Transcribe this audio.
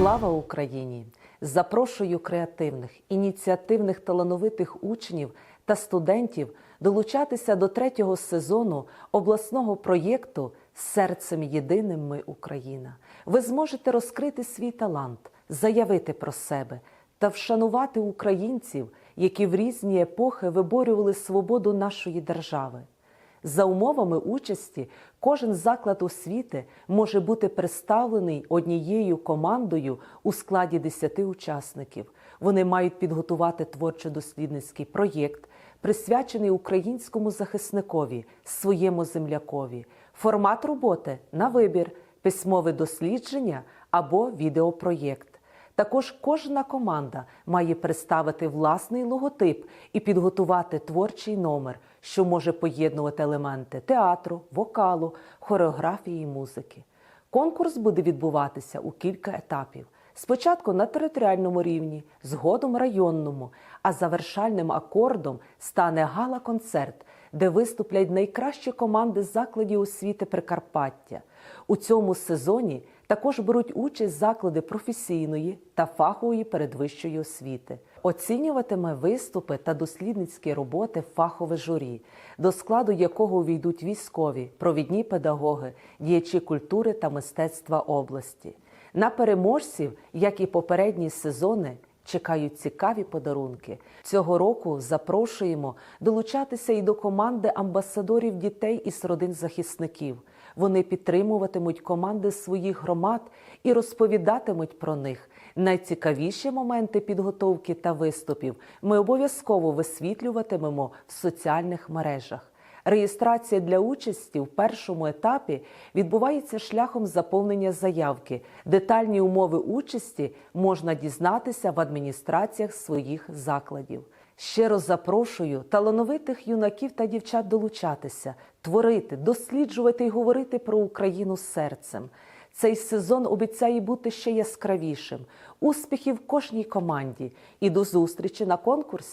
Слава Україні! Запрошую креативних, ініціативних талановитих учнів та студентів долучатися до третього сезону обласного проєкту Серцем єдиним ми Україна. Ви зможете розкрити свій талант, заявити про себе та вшанувати українців, які в різні епохи виборювали свободу нашої держави. За умовами участі кожен заклад освіти може бути представлений однією командою у складі 10 учасників. Вони мають підготувати творчо-дослідницький проєкт, присвячений українському захисникові, своєму землякові. Формат роботи на вибір, письмове дослідження або відеопроєкт. Також кожна команда має представити власний логотип і підготувати творчий номер, що може поєднувати елементи театру, вокалу, хореографії і музики. Конкурс буде відбуватися у кілька етапів. Спочатку на територіальному рівні, згодом районному, а завершальним акордом стане гала-концерт, де виступлять найкращі команди закладів освіти Прикарпаття. У цьому сезоні також беруть участь заклади професійної та фахової передвищої освіти. Оцінюватиме виступи та дослідницькі роботи фахове журі, до складу якого увійдуть військові, провідні педагоги, діячі культури та мистецтва області. На переможців, як і попередні сезони, чекають цікаві подарунки. Цього року запрошуємо долучатися і до команди амбасадорів дітей із родин захисників. Вони підтримуватимуть команди своїх громад і розповідатимуть про них. Найцікавіші моменти підготовки та виступів ми обов'язково висвітлюватимемо в соціальних мережах. Реєстрація для участі в першому етапі відбувається шляхом заповнення заявки. Детальні умови участі можна дізнатися в адміністраціях своїх закладів. Щиро запрошую талановитих юнаків та дівчат долучатися, творити, досліджувати і говорити про Україну серцем. Цей сезон обіцяє бути ще яскравішим. Успіхів кожній команді і до зустрічі на конкурсі.